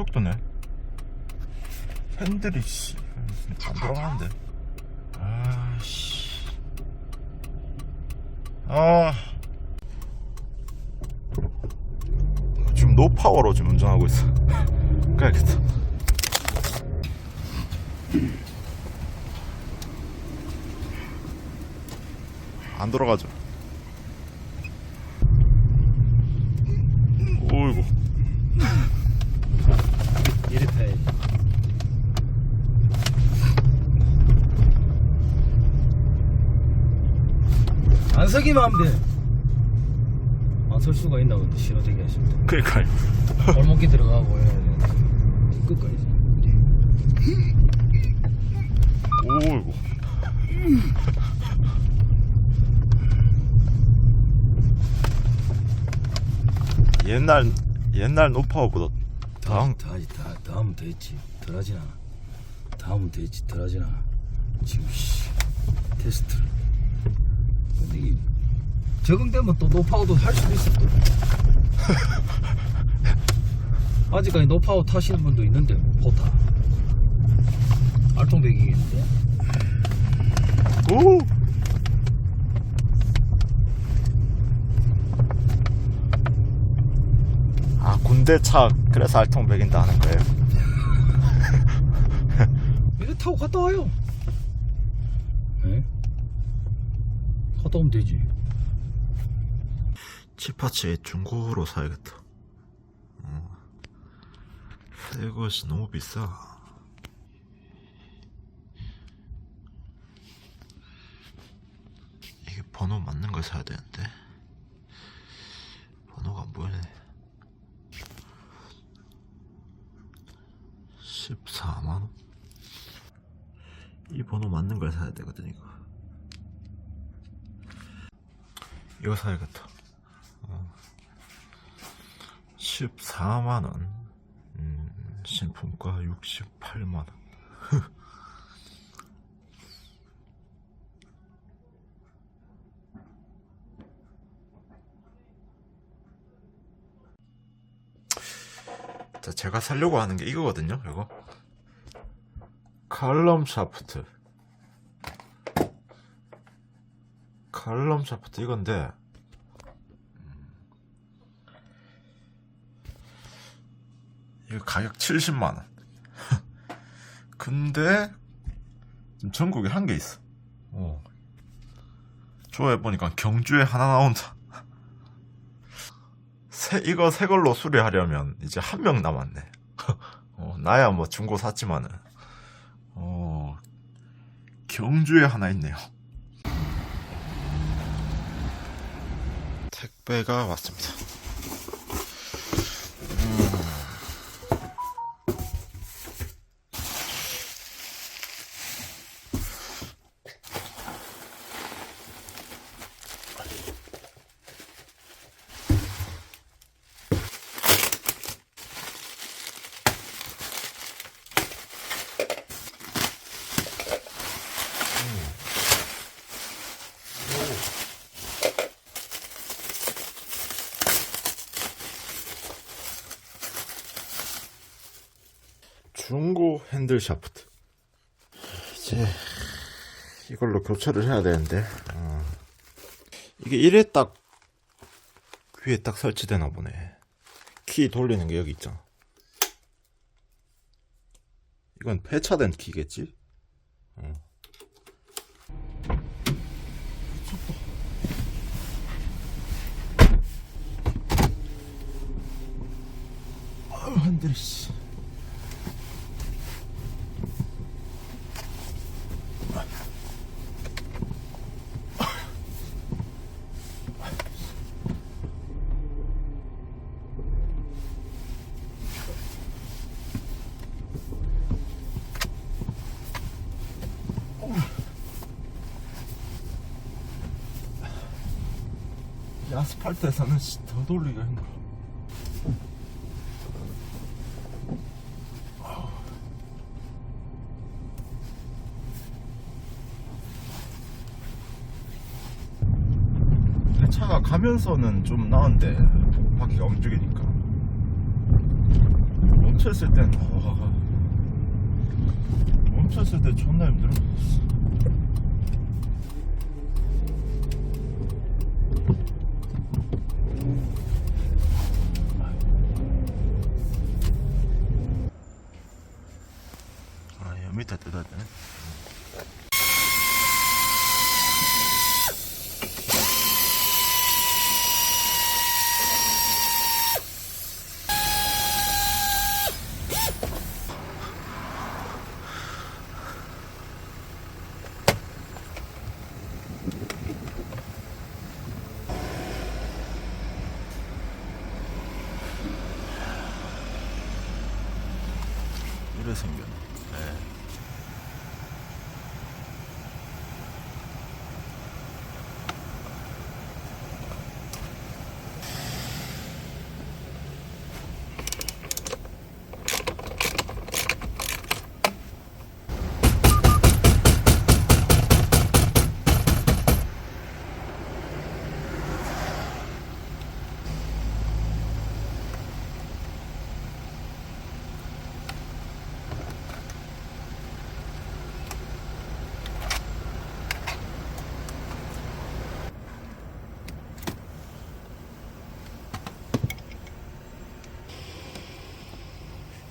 계속 뜨네. 핸들이 씨. 안 돌아가는데. 아 씨. 아. 지금 노파워로 지금 운전하고 있어. 가야겠다. 안 돌아가죠. 오이고. 이리 타야지. 안 서기만 하면 돼. 안설 수가 있나 근데 하시면 돼. 그러니까요. 골목길 들어가고 해야 돼. 끝까지. 오이고. 옛날 옛날 노파워보다 다음 다하지 다 다음은 됐지. 덜 하진 않아. 다음은 됐지. 덜 하진 않아. 지금 씨 테스트를. 근데 이 적응되면 또 노파우도 할 수도 있어. 또. 아직까지 노파우 타시는 분도 있는데 포타. 알통배기겠는데. 오. 아 군대 차 그래서 알통백인다 하는 거예요. 이거 타고 갔다 와요. 예? 갔다 오면 되지. 치파치 중고로 사야겠다. 어. 새 것이 너무 비싸. 이게 번호 맞는 걸 사야 되는데 번호가 안 보이네. 14만 원. 이 번호 맞는 걸 사야 되거든 이거. 이거 사야겠다. 14만원. 음, 신품가 68만원. 자 제가 살려고 하는 게 이거거든요 이거. 칼럼 샤프트 칼럼 샤프트 이건데 이거 가격 70만원. 근데, 전국에 한 개 있어. 어. 조회해보니까 경주에 하나 나온다. 새, 이거 새 걸로 수리하려면 이제 한 명 남았네. 어, 나야 뭐 중고 샀지만은. 어, 경주에 하나 있네요. 택배가 왔습니다. 중고 핸들 샤프트. 이제 이걸로 교체를 해야 되는데 어. 이게 이래 딱 위에 딱 설치되나 보네. 키 돌리는 게 여기 있잖아. 이건 폐차된 키겠지? 어. 아스팔트에서는 씨, 더 돌리기가 힘들어. 차가 가면서는 좀 나은데 바퀴가 움직이니까. 멈췄을 땐 와, 멈췄을 때 존나 힘들어 밑에 뜯어야 되네. 이래 생겼네. 네.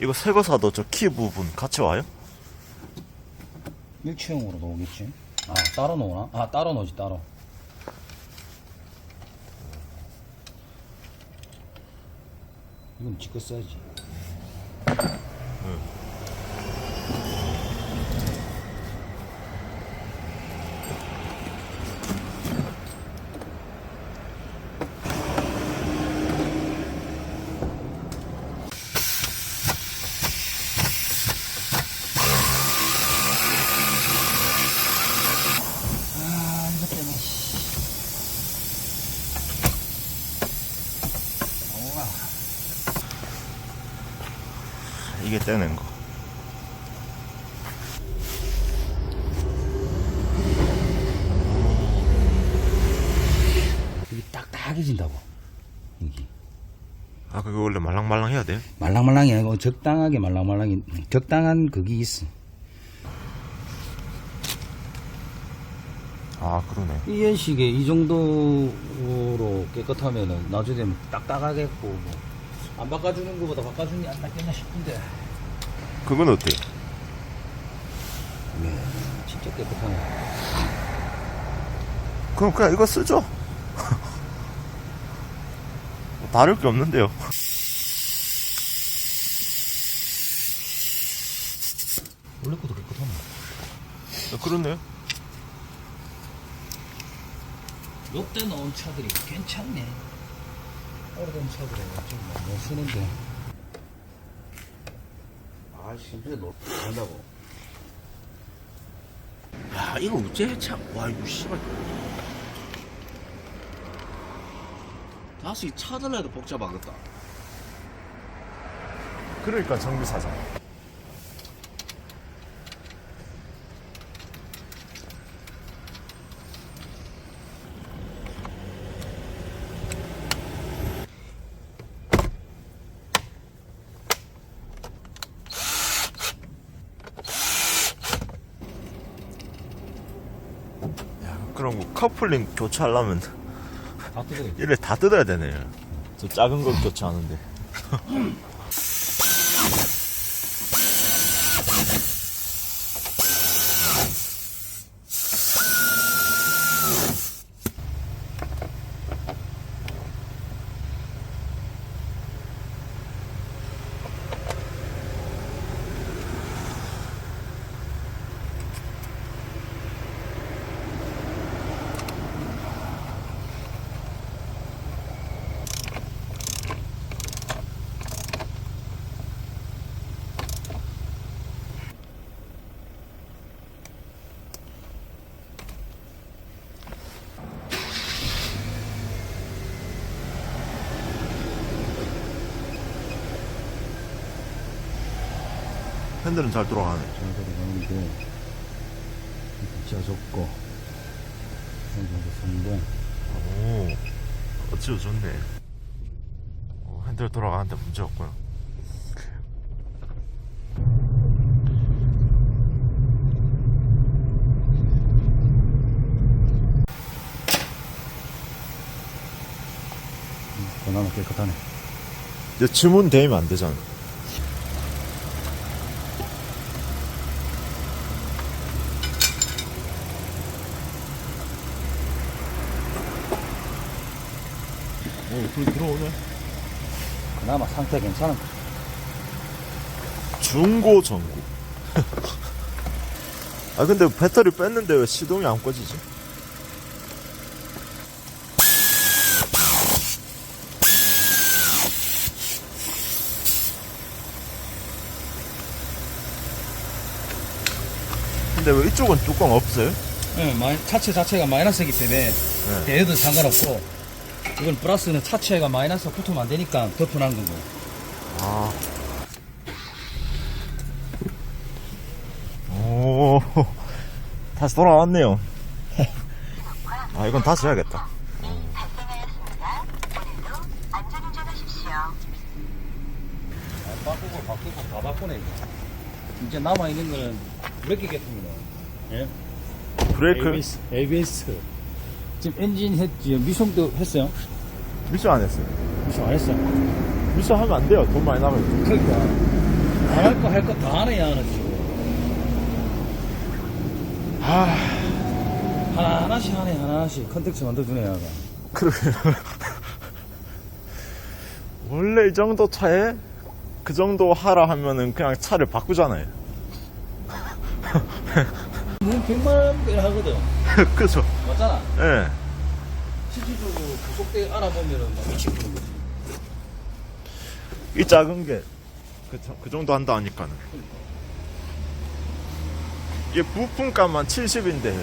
이거 새거 사도 저 키 부분 같이 와요? 일체형으로 놓겠지. 아 따로 놓나? 아 따로 놓지 따로. 이건 지껏 써야지. 아 이것 때문에. 어우가. 이게 떼는 거. 이게 딱딱해진다고. 이게. 아, 그거 원래 말랑말랑 해야 돼요? 말랑말랑이 아니고 적당하게 말랑말랑이 적당한 그게 있어. 아, 그러네. 이 연식에 이 정도로 깨끗하면은 나중에 되면 딱딱하겠고 뭐. 안 바꿔주는 것보다 바꿔주는 게 안 낫겠나 싶은데. 그건 어때요? 네, 진짜 깨끗하네. 그럼 그냥 이거 쓰죠. 뭐 다를 게 없는데요. 원래 것도 깨끗하네. 그렇네요. 역대 넣은 차들이 괜찮네. 오래된 차들은 좀못 쓰는데. 아, 심지어 놀, 한다고. 야 이거 어째 참, 와 이거 씨발 다시 찾으려도 복잡하겠다 그러니까 정비 사장. 야, 커플링 교체하려면 다 뜯어야 이래 다 뜯어야 되네요. 저 작은 거 교체하는데. 핸들은 잘 돌아가네. 잘 돌아가는데 진짜 좁고 여기서 성공. 오, 어찌 좋네. 어, 핸들 돌아가는데 문제 없고요. 음, 그나마 깨끗하네. 이제 주문 되면 안 되잖아. 불 들어오네. 그나마 상태 괜찮은 거. 중고 전구. 아 근데 배터리 뺐는데 왜 시동이 안 꺼지지? 근데 왜 이쪽은 뚜껑 없어요? 네, 마이, 차체 자체가 마이너스이기 때문에 얘도 상관없고 이건 플러스는 차체가 마이너스 붙으면 안 되니까 덮어놓은 거고. 아. 오, 다시 돌아왔네요. 아, 이건 다시 해야겠다. 바꾸고 바꾸고 다 바꾸네 이거. 이제 남아 있는 거는 브레이크 개통이네. 예? 브레이크 ABS. ABS. 지금 엔진 했지 미션도 했어요? 미션 안 했어요. 미션 안 했어. 미션 하면 안 돼요. 돈 많이 나가요. 그러니까 안 할 거 할 거 다 하네 야는 지금. 아, 하나 하나씩 하네 하나 하나씩 컨텐츠 만들어주네 야가. 그래. 원래 이 정도 차에 그 정도 하라 하면은 그냥 차를 바꾸잖아요. 는 100만 원대 하거든. 그죠? 맞잖아. 예. 실질적으로 구속대 알아보면은 막 미친 거는 거지. 이 작은 게, 그, 저- 그 정도 한다 하니까는. 이게 부품값만 70인데,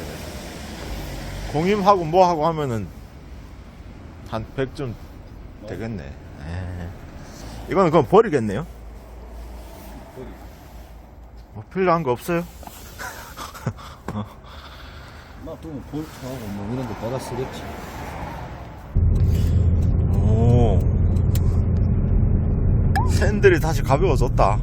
공임하고 뭐 하고 하면은, 한 100좀 되겠네. 에이. 이거는 그럼 버리겠네요? 뭐 필요한 거 없어요? 막 보면 볼트하고 뭐 이런 거 받아 쓰겠지. 오. 샌들이 다시 가벼워졌다.